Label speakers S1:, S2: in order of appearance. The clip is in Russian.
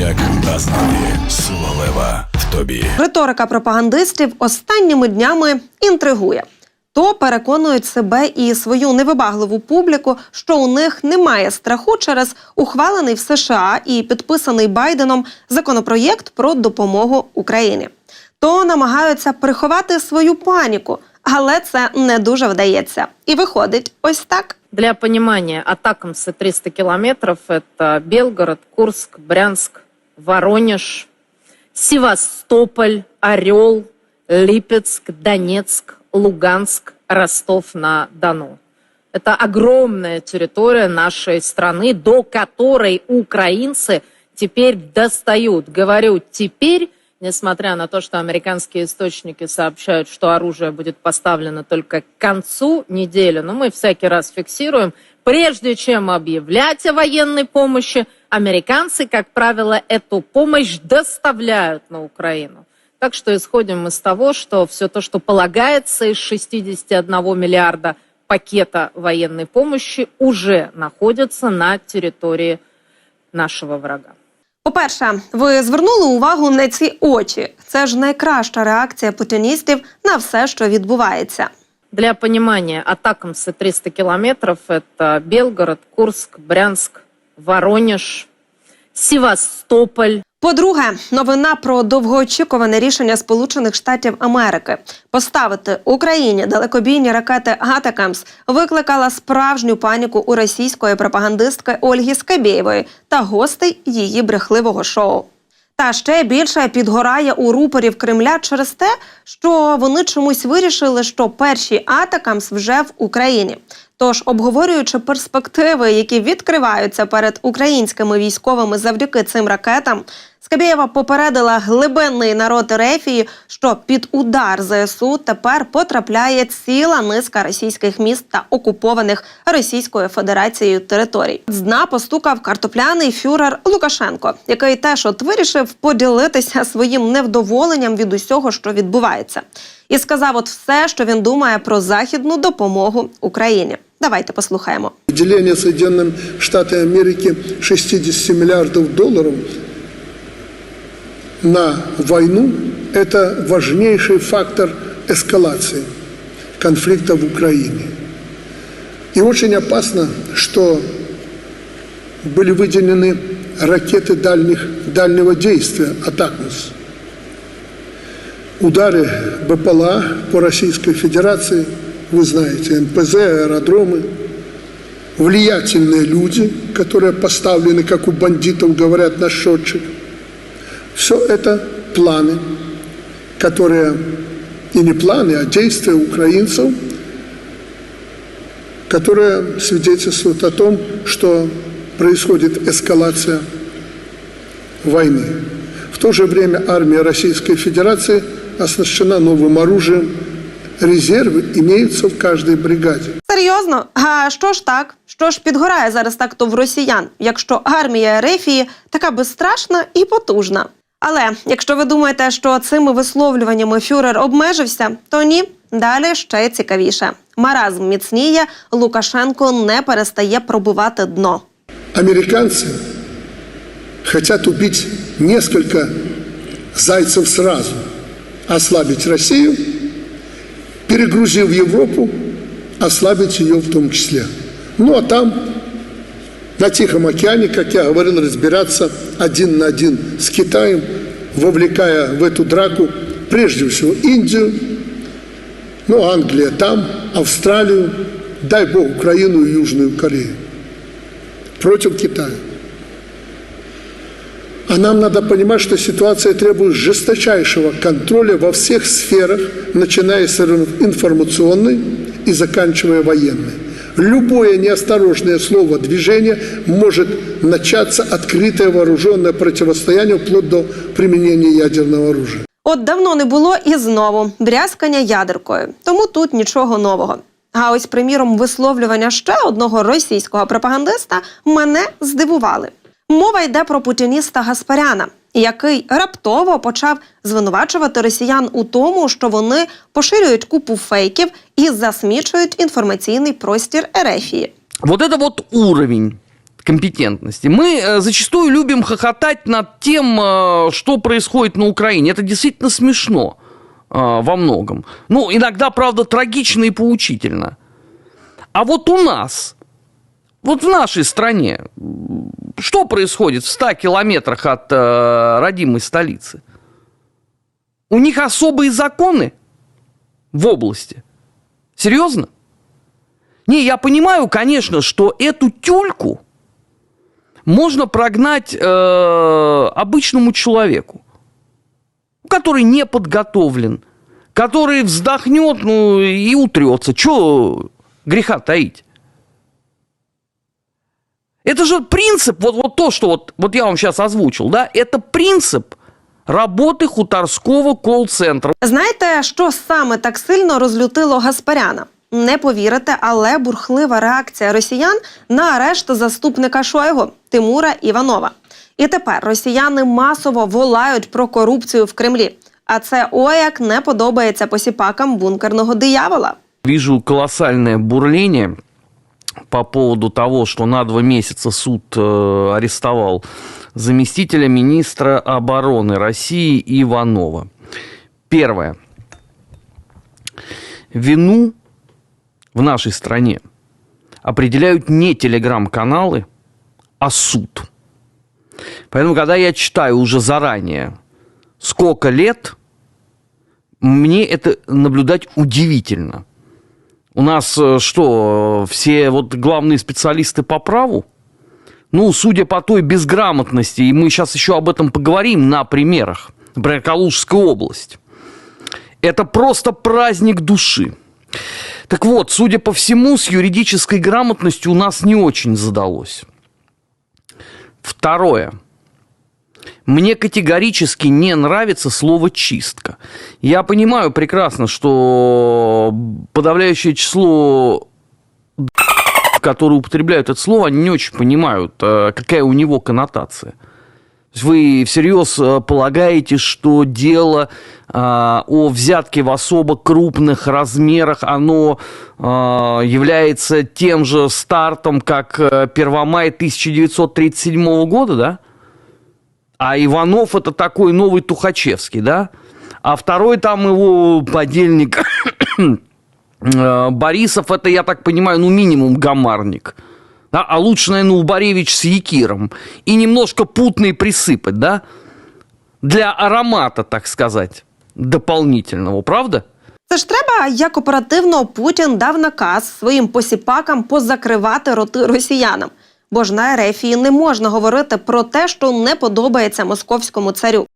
S1: як Азові, сила лева в тобі.
S2: Риторика пропагандистів останніми днями інтригує. То переконують себе і свою невибагливу публіку, що у них немає страху через ухвалений в США і підписаний Байденом законопроєкт про допомогу Україні. То намагаються приховати свою паніку, але це не дуже вдається. І виходить ось так.
S3: Для понимания, Атакамсы 300 километров – это Белгород, Курск, Брянск, Воронеж, Севастополь, Орел, Липецк, Донецк, Луганск, Ростов-на-Дону. Это огромная территория нашей страны, до которой украинцы теперь достают. Говорю теперь, несмотря на то, что американские источники сообщают, что оружие будет поставлено только к концу недели, но мы всякий раз фиксируем, прежде чем объявлять о военной помощи, американцы, как правило, эту помощь доставляют на Украину. Так что исходим мы с того, что все то, что полагается из 61 миллиарда пакета военной помощи, уже находится на территории нашего врага.
S2: По-перше, ви звернули увагу на ці очі. Це ж найкраща реакція путіністів на все, що відбувається.
S3: Для понимания, Атакамсы 300 километров – это Белгород, Курск, Брянск, Воронеж, Севастополь,
S2: По-друге, новина про довгоочікуване рішення Сполучених Штатів Америки поставити Україні далекобійні ракети Гатакамс викликала справжню паніку у російської пропагандистки Ольги Скабєєвої та гостей її брехливого шоу. Та ще більше підгорає у рупорів Кремля через те, що вони чомусь вирішили, що перші атакамс вже в Україні. Тож, обговорюючи перспективи, які відкриваються перед українськими військовими завдяки цим ракетам, Скабєєва попередила глибинний народ Ерефії, що під удар ЗСУ тепер потрапляє ціла низка російських міст та окупованих Російською Федерацією територій. З дна постукав картопляний фюрер Лукашенко, який теж от вирішив поділитися своїм невдоволенням від усього, що відбувається, і сказав, от все, що він думає про західну допомогу Україні. Давайте послухаємо.
S4: Выделение Соединенным Штатам Америки 60 миллиардов долларов на войну – это важнейший фактор эскалации конфликта в Украине. И очень опасно, что были выделены ракеты дальних, дальнего действия «Атакмус». Удары БПЛА по Российской Федерации, вы знаете, НПЗ, аэродромы, влиятельные люди, которые поставлены, как у бандитов говорят, на счетчик. Все это планы, которые и не планы, а действия украинцев, которые свидетельствуют о том, что происходит эскалация войны. В то же время армия Российской Федерации оснащена новым оружием. Резервы имеются в каждой бригаде.
S2: Серйозно? А що ж так? Що ж підгорає зараз так то в росіян, якщо армія Ерефії така безстрашна і потужна? Але якщо ви думаєте, що цими висловлюваннями фюрер обмежився, то ні, далі ще цікавіше. Маразм міцніє, Лукашенко не перестає пробивати дно.
S4: Американцы хотят убить несколько зайцев сразу, ослабить Россию, перегрузив Европу, ослабить ее в том числе. Ну а там, на Тихом океане, как я говорил, разбираться один на один с Китаем, вовлекая в эту драку прежде всего Индию, ну Англия там, Австралию, дай бог Украину и Южную Корею против Китая. А нам надо понимать, что ситуация требует жесточайшего контроля во всех сферах, начиная с информационной и заканчивая военной. Любое неосторожное слово, движение может начаться открытое вооруженное противостояние вплоть до применения ядерного оружия.
S2: От давно не було і знову брязкання ядеркою, тому тут нічого нового. А ось, приміром, висловлювання ще одного російського пропагандиста мене здивували. Мова йде про путініста Гаспаряна, який раптово почав звинувачувати росіян у тому, що вони поширюють купу фейків і засмічують інформаційний простір Ерефії.
S5: Вот это вот уровень компетентности. Мы э, зачастую любим хохотать над тем, э, что происходит на Украине. Это действительно смешно э, во многом. Ну, иногда, правда, трагично и поучительно. А вот у нас, вот в нашей стране, м, что происходит в 100 километрах от э, родимой столицы? У них особые законы в области. Серьезно? Не, я понимаю, конечно, что эту тюльку можно прогнать э, обычному человеку, который не подготовлен, который вздохнет, ну и утрется. Чего греха таить? Это же принцип, вот, вот то, что вот, вот я вам сейчас озвучил, да, это принцип работи хуторського кол-центру.
S2: Знаєте, що саме так сильно розлютило Гаспаряна? Не повірите, але бурхлива реакція росіян на арешт заступника Шойгу Тимура Іванова. І тепер росіяни масово волають про корупцію в Кремлі. А це ой як не подобається посіпакам бункерного диявола.
S5: Вижу колоссальное бурление по поводу того, что на два месяца суд э, арестовал заместителя министра обороны России Иванова. Первое. Вину в нашей стране определяют не телеграм-каналы, а суд. Поэтому, когда я читаю уже заранее, сколько лет, мне это наблюдать удивительно. У нас э, что, все вот главные специалисты по праву? Ну, судя по той безграмотности, и мы сейчас еще об этом поговорим на примерах, например, Калужская область. Это просто праздник души. Так вот, судя по всему, с юридической грамотностью у нас не очень задалось. Второе. Мне категорически не нравится слово чистка. Я понимаю прекрасно, что подавляющее число которые употребляют это слово, они не очень понимают, э, какая у него коннотация. Вы всерьез э, полагаете, что дело э, о взятке в особо крупных размерах, оно э, является тем же стартом, как э, Первомай 1937 года, да? А Иванов это такой новый Тухачевский, да? А второй там его подельник э, Борисов, это, я так понимаю, ну, минимум гамарник. Да? А лучше, наверное, Убаревич с Якиром. И немножко путный присыпать, да? Для аромата, так сказать, дополнительного, правда?
S2: Це ж треба, як оперативно Путін дав наказ своїм посіпакам позакривати роти росіянам. Бо ж на Ерефії не можна говорити про те, що не подобається московському царю.